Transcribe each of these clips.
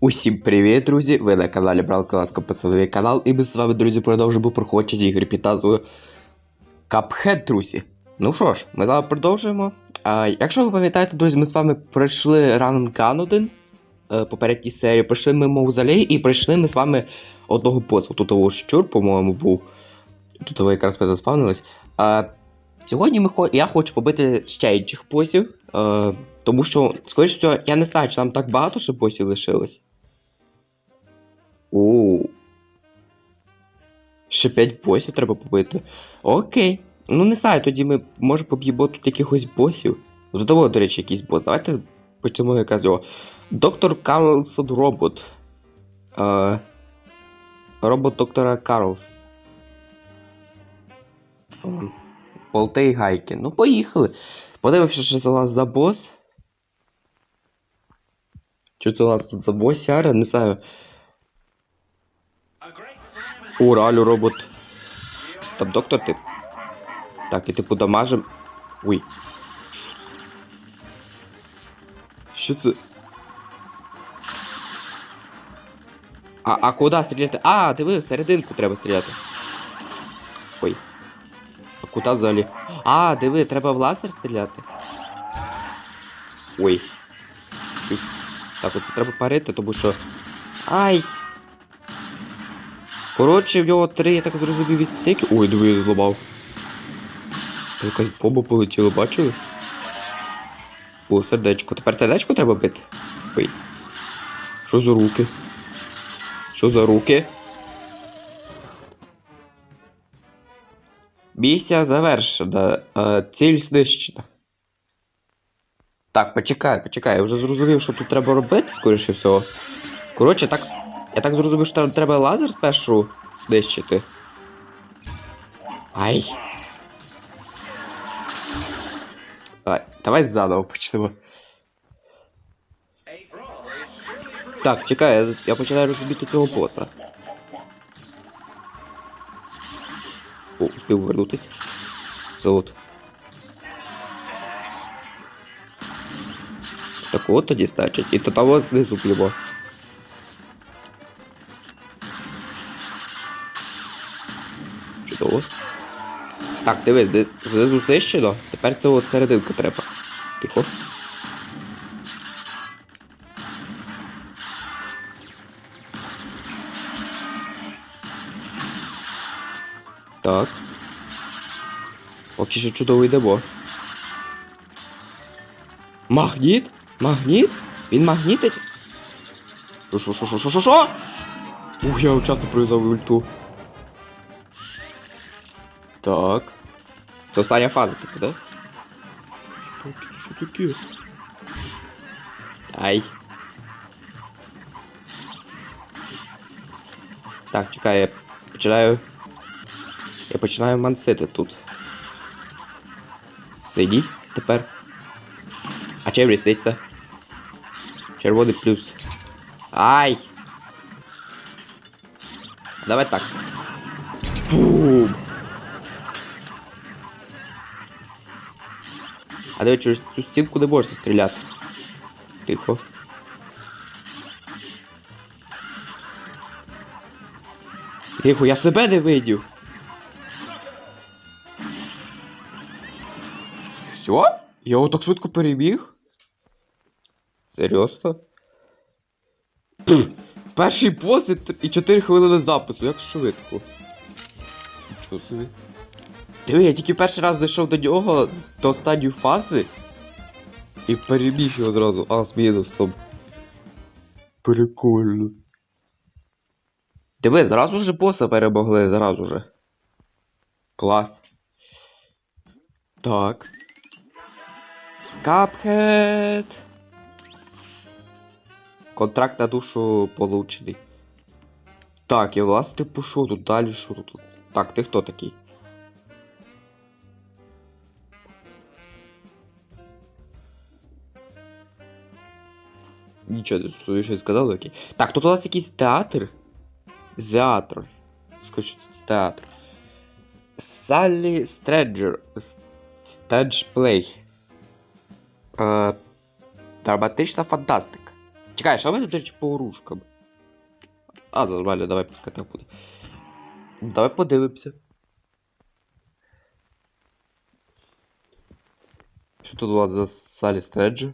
Усім привіт, друзі! Ви на каналі Брал Класко Посиловий канал, і ми з вами, друзі, продовжуємо проходження ігри під назвою Cuphead, друзі. Ну що ж, ми з вами продовжуємо. А, якщо ви пам'ятаєте, друзі, ми з вами пройшли Gun 1 е, попередній серії, пройшли ми Мавзолей і пройшли ми з вами одного боса. Тут щур, по-моєму, був. Тут ви якраз заспавнились. Сьогодні ми я хочу побити ще інших босів. Е, тому що, скоріш всього, я не знаю, чи там так багато ще босів лишилось. У. Ще 5 босів треба побити. Окей. Ну не знаю, тоді ми може поб'ємо тут якихось босів. Того, до речі, якийсь бос. Давайте почнемо якраз його. Доктор Карлсон Робот. Е, робот доктора Карлс. Болти і гайки. Ну, поїхали. Подивимося, що це у нас за бос. Що це у нас тут за бос? Не знаю. Реально робот. Там доктор ти. Так, і типу дамажим. Ой. Що це? А, а куди стріляти? А, диви, в серединку треба стріляти. Ой. А куди взагалі? А, диви, треба в лазер стріляти. Ой. Так, оце треба парити, тому що. Ай! Коротше, в нього три, я так зрозумів, відсіки. Ой, диви, я зламав. Якась бомба полетіла, бачили? О, сердечко. Тепер сердечко треба бити? Ой. Що за руки? Що за руки? Місія завершена. Е, Ціль знищена. Так, почекай, почекай, я вже зрозумів, що тут треба робити, скоріше всього. Коротше, так. Я так зрозумів, що треба лазер спершу знищити. Ай. Давай, давай заново почнемо. Так, чекай, я, я починаю розуміти цього боса. О, успів вернутись. Золото. Так от тоді значить. І то того знизу б'ємо. Чудово. Так, дивись, знизу знищено. Тепер це от серединку треба. Тихо. Так. Поки що чудово йдемо. Магніт? Магніт? Він магнітить? Шо, шо, шо, шо, шо, шо, шо? Ух, я часто пров'язав ульту. Так. Це остання фаза, типу, да? Що таке? Ай. Так, чекай, я починаю. Я починаю мансити тут. Сидіть тепер. А чим різниця? Червоний плюс. Ай! Давай так. Бум! А диви, через цю стінку не можна стріляти. Тихо. Тихо, я себе не видів. Все? Я його так швидко перебіг? Серйозно? Перший бос і і 4 хвилини запису, як швидко. Нічого собі. Диви, я тільки перший раз дійшов до нього до останньої фази і перебіг його одразу, а з мінусом. Прикольно. Диви, зразу же боса перемогли, зразу же. Клас. Так. Капхед. Контракт на душу получений. Так, і власне що тут далі, що тут? Так, ти хто такий? Нічого що я сказав, окей. Так, тут у нас якийсь театр. Театр. Скажу, театр. Саллі Стреджер. Стедж Плей. Е, драматична фантастика. Чекай, що в мене, речі, по оружкам? А, нормально, давай пускай так буде. Давай подивимося. Що тут у вас за Салі Стреджі?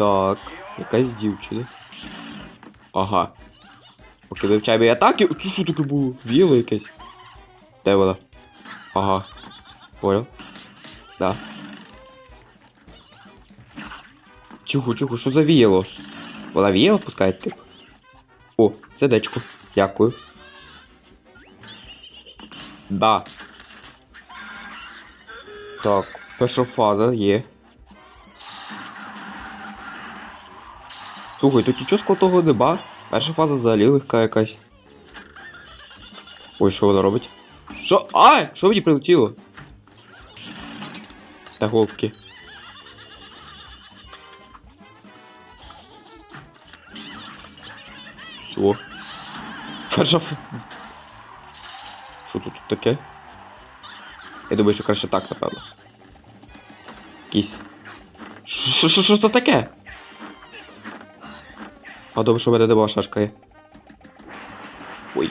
Так, якась дівчина. Ага. Поки вивчаємо її атаки. Це що таке було? Віло якесь. Де вона? Ага. Понял? Да. Чуху, чуху, що за віяло? Вона віяло пускає тип? О, сердечко. Дякую. Да. Так, перша фаза є. Слухай, тут нічого складного нема. Перша фаза взагалі легка якась. Ой, що вона робить? Що? А! Що мені прилетіло? Та голки. Все. Перша ф... Що тут таке? Я думаю, що краще так, напевно. Якийсь. Що, що, що це таке? А добре, що в мене нема шашка є. Ой.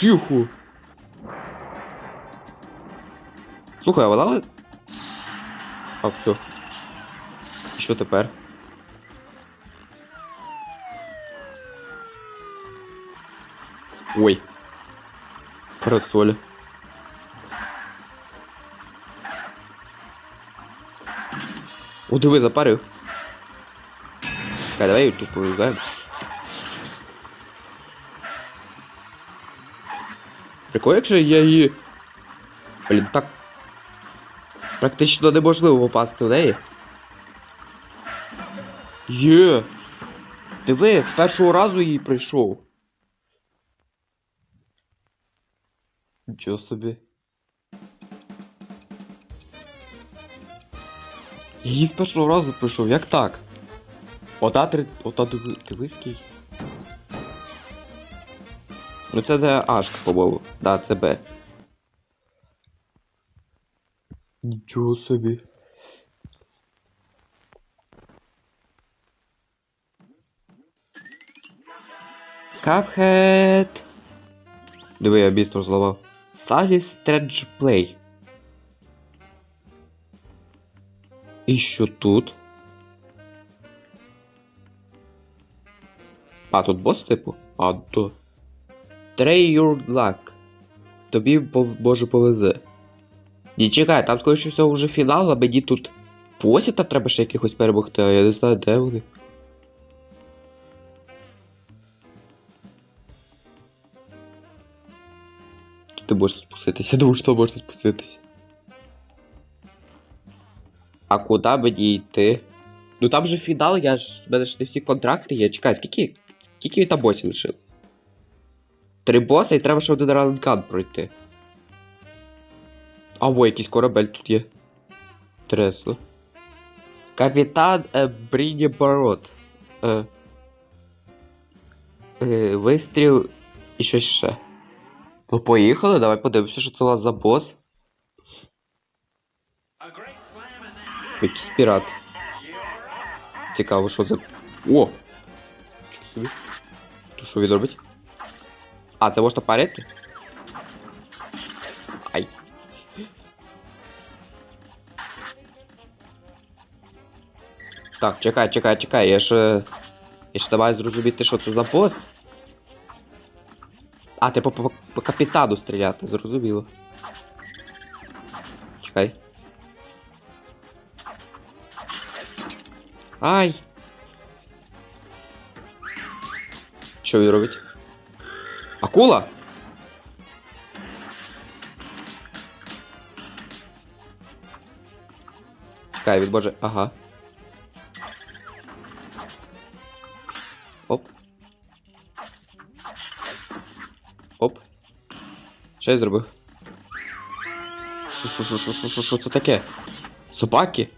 Тихо. Слухай, а вона... ли- А, все. І Що тепер? Ой. Парасоля. О, диви, запарив. Чекай, давай тут повезаємо. Прикольно, якщо я її... Блін, так... Практично неможливо попасти в неї. Є! Диви, з першого разу її прийшов. Нічого собі. Її з першого разу прийшов, як так? Ота три. Ота диви. Дивись. Ну це не Ашка, по-моєму. Да, це Б. Нічого собі. Капхед. Диви, я бістро зламав. Салі Стредж Плей. І що тут? А, тут бос типу? А, то. Tray your luck. Тобі боже повезе. Ні, чекай, там скоріше всього вже фінал, а мені тут посіта треба ще якихось перемогти, а я не знаю, де вони. Ти можеш спуститися, думаю, що можна спуститися. А куди мені йти? Ну там же фінал, я ж. в мене ж не всі контракти є. Чекай, скільки. Скільки там босів лишив? Три боса і треба ще один ранкан пройти. А во, якийсь корабель тут є. Інтересно. Капітан е, Бріні Борот. Е, е, вистріл і щось ще. Ну поїхали, давай подивимося, що це у вас за бос. Якийсь пірат. Цікаво, що це. О! Що собі? То що він робить? А, це можна парити? Ай. Так, чекай, чекай, чекай, я ж. Я ж давай зрозуміти, що це за бос. А, ти по, по, по капітану стріляти, зрозуміло. Чекай. Ай! Що він робить? Акула? Чекай, від боже. Ага. Оп. Оп. Що я зробив? Що це таке? Собаки?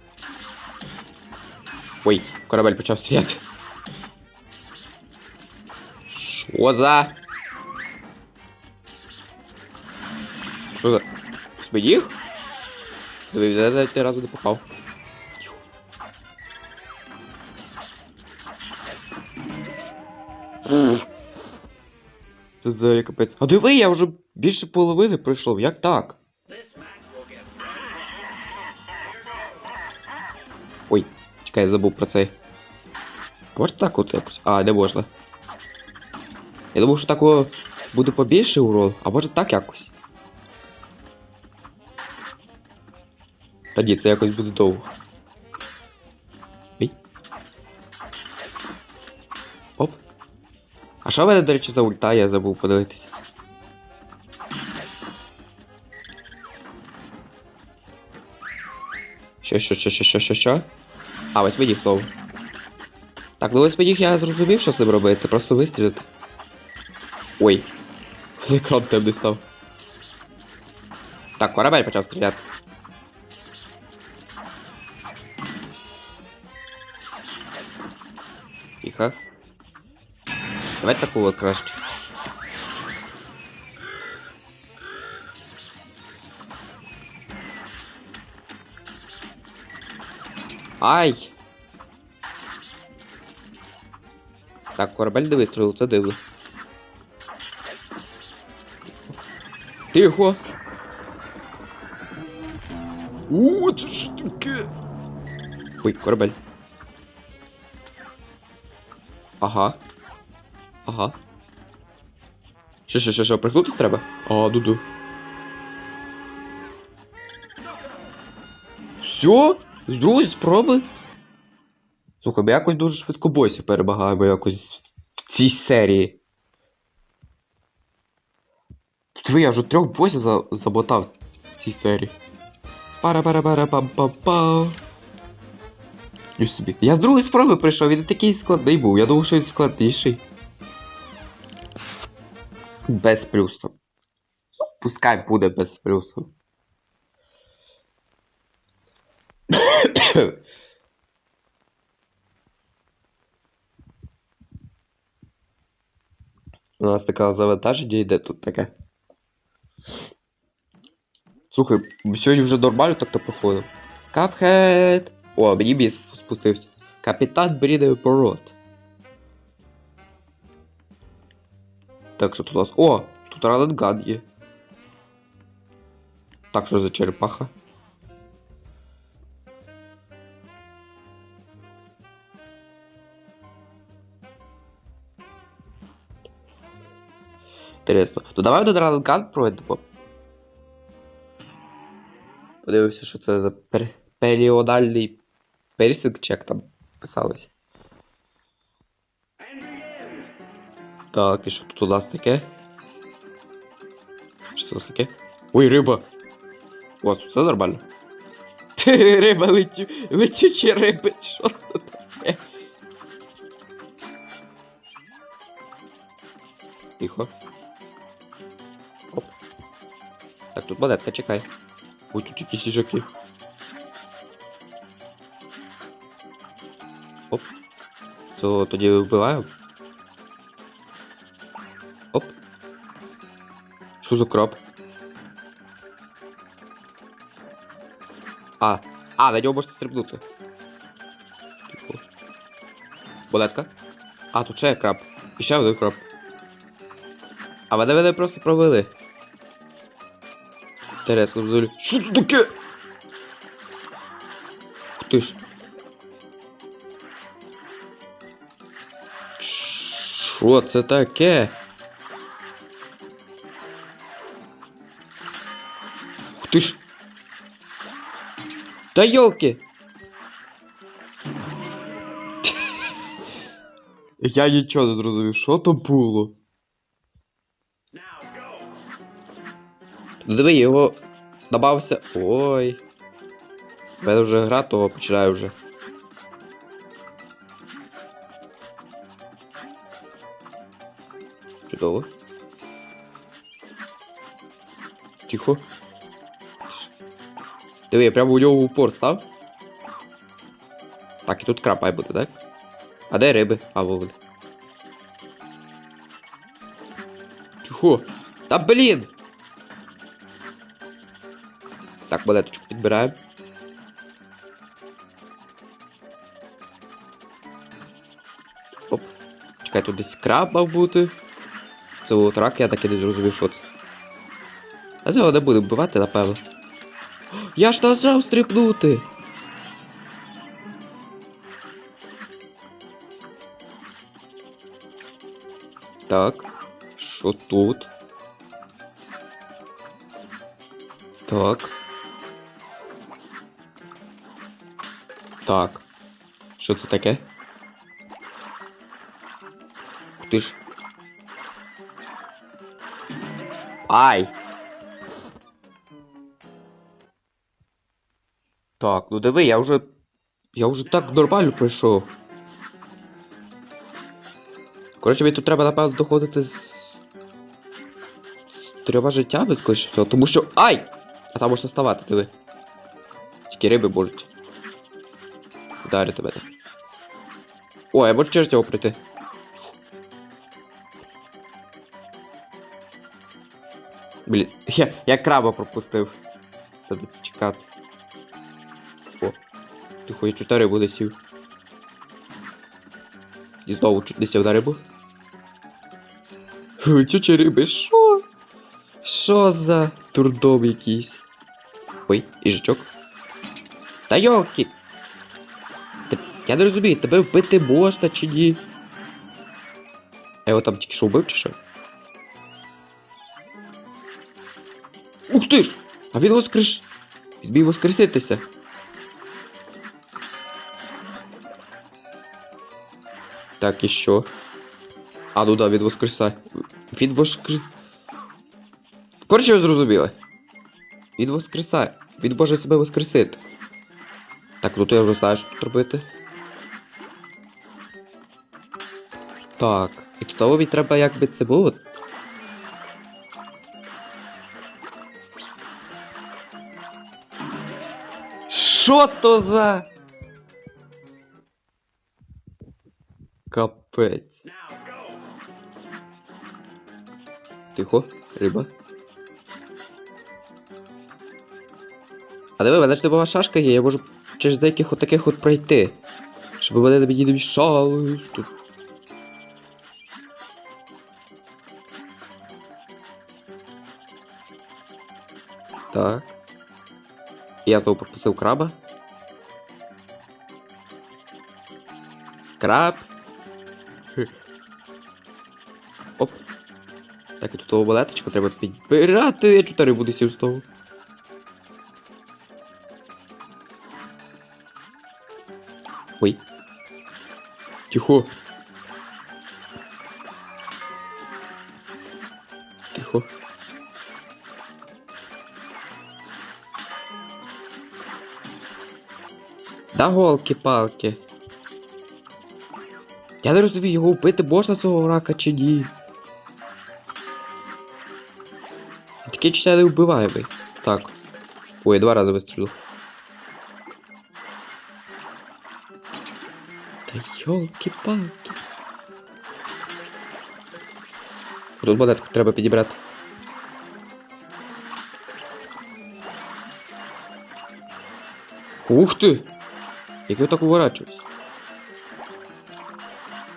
Ой, корабель почав стріляти. Що за? Що за? Збіг? Диви, я навіть ні разу не. Це взагалі капець. А диви, я вже більше половини пройшов, як так? Ой, чекай, забув про цей. Можна так от якось? А, не можна. Я думав, що такого буде побільше урон, а може так якось. Та це якось буде довго. Ой. Оп. А що в мене, до речі, за ульта, я забув подивитися. Що, що, що, що, що, що, що? А, восьмидіг знову. Так, ну восьмидіг я зрозумів, що з ним робити, просто вистрілити. Ой. Екран темний став. Так, корабель почав стріляти. Тихо. Давай такого краще. Ай! Так, корабель не вистрілив, це дивно. Тихо! У, це ж таке. Ой, корабель. Ага. Ага. Що, що, що, що, пригнутись треба? А, дуду. Все? З другої спроби? Слухай, ми якось дуже швидко босів перемагаємо якось в цій серії. Диви, я вже трьох босів за... заботав в цій серії. пара пара пара пам пам пам І собі. Я з другої спроби прийшов, він такий складний був. Я думав, що він складніший. Без плюсу. Пускай буде без плюсу. У нас така завантаження йде тут таке. Слухай, сьогодні вже нормально так-то проходив. Капхед! О, мені біс спустився. Капітан брідає пород. Так, що тут у нас. О! Тут Раненган є. Так, що за черепаха? Інтересно. То давай один Раненган пройдемо. Подивився, що це за пер... періодальний персинг чек там писалось. Так, і що тут у нас таке? Що це таке? Ой, риба! О, тут все нормально. Риба летю, летючі риби, що це таке? Тихо. Так, тут монетка, чекай. Ой, тут якісь їжаки. Оп. То тоді вбиваємо. Оп. Що за краб? А, а, на нього можна стрибнути. Монетка. А, тут ще краб. І ще один краб. А мене мене просто провели. Інтересно, взагалі. Що це таке? Ух ти ж. Що це таке? Ух ти ж. Та йолки! Я нічого не зрозумів, що то було? Диви, його добавився. Ой. Мене вже гра, то починаю вже. Чудово. Тихо. Диви, я прямо у нього упор став. Так, і тут крапай буде, так? А де риби? А, вовлі. Тихо. Та блін! Так, балеточку підбираємо. Оп. Чекай, тут десь краб мав бути. Це от рак, я так і не зрозумів, що це. А цього не буде вбивати, напевно. Я ж нажав стрибнути! Так. Що тут? Так. Так. Що це таке? Ти ж. Ай! Так, ну диви, я вже. Я вже так нормально пройшов. Коротше, мені тут треба, напевно, доходити з. з трьома життями, скоріше всього, тому що. Ай! А там можна ставати, диви. Тільки риби можуть. Вдарити мене. О, я можу через цього пройти. Блін, я, я краба пропустив. Треба чекати. О. Ти хоч чути рибу сів. І знову чуть не сів на рибу. Чучі риби, що? Що за турдом якийсь? Ой, їжачок. Та йолки! Я не розумію, тебе вбити можна чи ні? А його там тільки що вбив чи що? Ух ти ж! А він воскреш... Він воскреситися. Так, і що? А, ну да, він воскресає. Він воскр... Коротше, ви зрозуміли. Він воскресає. Він може себе воскресити. Так, ну то я вже знаю, що тут робити. Так, і лові треба якби це було. Що то за? Капець. Тихо, риба. А диви, мене ж типова шашка є, я можу через деяких отаких от пройти. Щоб вони мені не мішали тут. Так. Я того пропустив краба. Краб. Оп. Так, і тут того балеточку треба підбирати. Я чотири буду сів з того. Ой. Тихо. Тихо. Да голки-палки. Я не розумію, його вбити можна цього рака чи ні. Таке чуття не вбиваємий. Так. Ой, два рази вистрілив. Та йолки-палки. Тут монетку треба підібрати. Ух ти! Як я так уворачуюсь?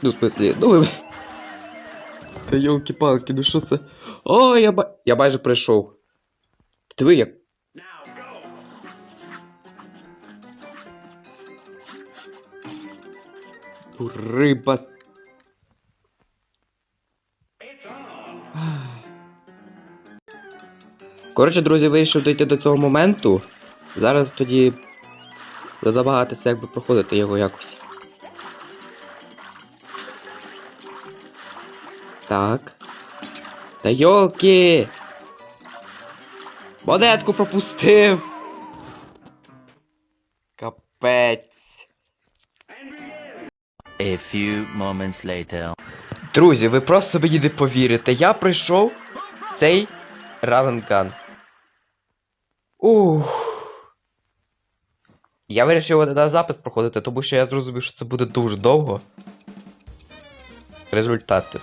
Ну, в смысле, ну ви... Та йолки-палки, ну що це? О, я ба... Я майже прийшов. Диви, як... Риба. Коротше, друзі, вирішив дійти до цього моменту. Зараз тоді замагатися якби проходити його якось. Так. Та йолки! Монетку пропустив! Капець. A few moments later. Друзі, ви просто мені не повірите. Я пройшов цей равенган. Ух. Я вирішив на запис проходити, тому що я зрозумів, що це буде дуже довго. Результати.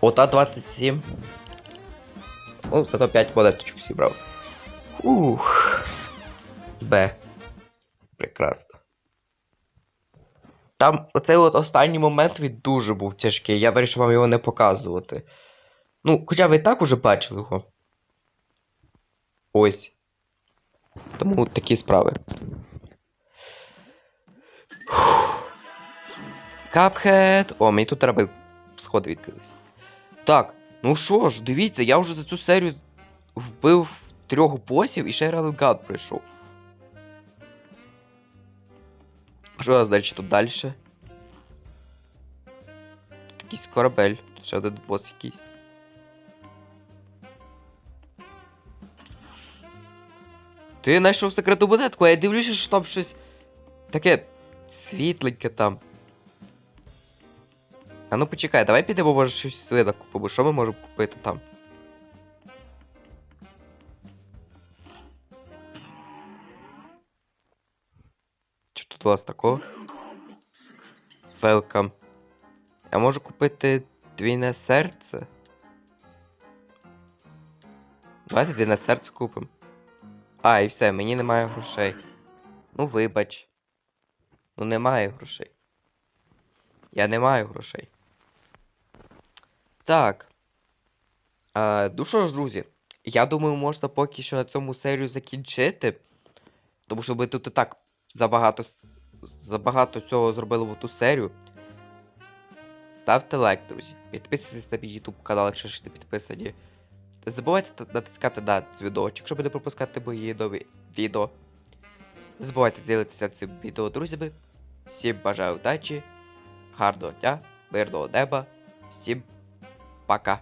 Ота 27. Ну, зато 5 монеточок зібрав. Ух. Б. Прекрасно. Там оцей от останній момент він дуже був тяжкий. Я вирішив вам його не показувати. Ну, хоча ви і так уже бачили його. Ось. Тому такі справи. Капхед. О, мені тут треба сходи відкрились. Так, ну що ж, дивіться, я вже за цю серію вбив трьох босів і ще Релгад прийшов. Що у нас далі тут далі? Тут якийсь корабель, тут ще один бос якийсь. Ти знайшов секретну монетку, а я дивлюся, що там щось таке світленьке там. А ну почекай, давай підемо, може щось свина купимо. Що ми можемо купити там? Що тут у вас такого? Welcome. Я можу купити двійне серце. Давайте двійне серце купимо. А, і все, мені немає грошей. Ну вибач. Ну немає грошей. Я не маю грошей. Так. А, ну що ж, друзі, я думаю, можна поки що на цьому серію закінчити. Тому що ми тут і так забагато, забагато цього зробили в ту серію. Ставте лайк, друзі. Підписуйтесь на мій YouTube канал, якщо ще не підписані. Не забувайте натискати на дзвіночок, щоб не пропускати мої нові відео. Не забувайте ділитися цим відео друзями. Всім бажаю удачі, гарного дня, мирного неба. Всім пока.